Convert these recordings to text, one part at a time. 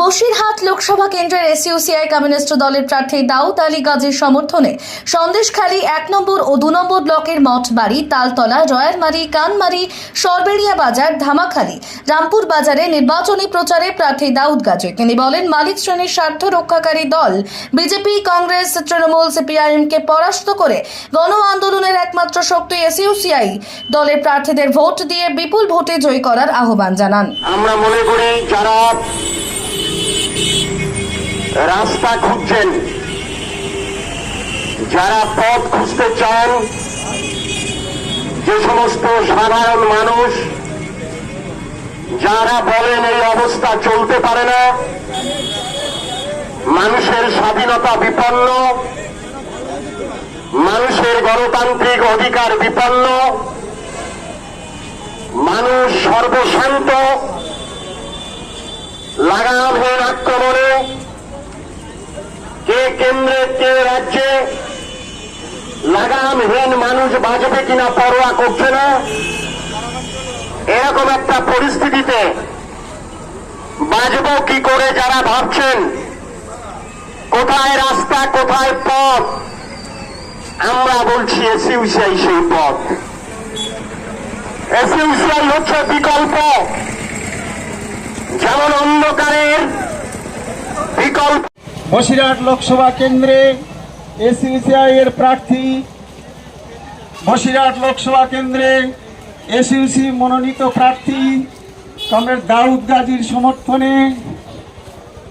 বসিরহাট লোকসভা কেন্দ্রের এসইউসিআই কমিউনিস্ট দলের প্রার্থী দাউদ আলী গাজীর সমর্থনে সন্দেশখালী এক নম্বর ও দু নম্বর ব্লকের মঠবাড়ি, তালতলা রয়ারমারি কানমারি, সরবেড়িয়া বাজার, ধামাখালী, রামপুর বাজারে নির্বাচনী প্রচারে প্রার্থী দাউদ গাজী। তিনি বলেন, মালিক শ্রেণির স্বার্থ রক্ষাকারী দল বিজেপি, কংগ্রেস, তৃণমূল, সিপিআইএমকে পরাস্ত করে গণ আন্দোলনের একমাত্র শক্তি এসইউসিআই দলের প্রার্থীদের ভোট দিয়ে বিপুল ভোটে জয়ী করার আহ্বান জানান। আমরা মনে করি, যারা রাস্তা খুঁজছেন। যারা পথ খুঁজতে চান, যে সমস্ত সাধারণ মানুষ, যারা বলেন এই অবস্থা চলতে পারে না, মানুষের স্বাধীনতা বিপন্ন, মানুষের গণতান্ত্রিক অধিকার বিপন্ন, মানুষ সর্বশান্ত লাগামহীন আক্রমণে কে কেন্দ্রে কে রাজ্যে লাগামহীন মানুষ বাঁচবে কিনা পরোয়া করছে না, এরকম একটা পরিস্থিতিতে বাঁচব কি করে যারা ভাবছেন? কোথায় রাস্তা, কোথায় পথ? আমরা বলছি এসিউসিআই সেই পথ। এসিউসিআই হচ্ছে বিকল্প। যেমন অন্ধকারের বিকল্প বসিরহাট লোকসভা কেন্দ্রে এসইউসিআই এর প্রার্থী, বসিরহাট লোকসভা কেন্দ্রে এসইউসি মনোনীত প্রার্থী কমরেড দাউদ গাজীর সমর্থনে,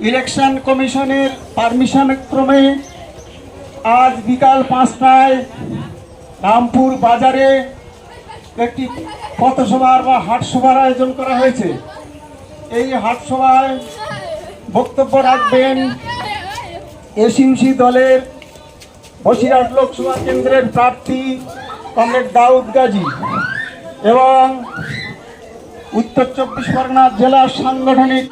ইলেকশন কমিশনের পারমিশন ক্রমে আজ বিকাল পাঁচটায় রামপুর বাজারে একটি পথসভার বা হাটসভার আয়োজন করা হয়েছে। এই হাটসভায় বক্তব্য রাখবেন এসইউসি দলের বসিরহাট লোকসভা কেন্দ্রের প্রার্থী কমরেড দাউদ গাজী এবং উত্তর চব্বিশ পরগনা জেলার সাংগঠনিক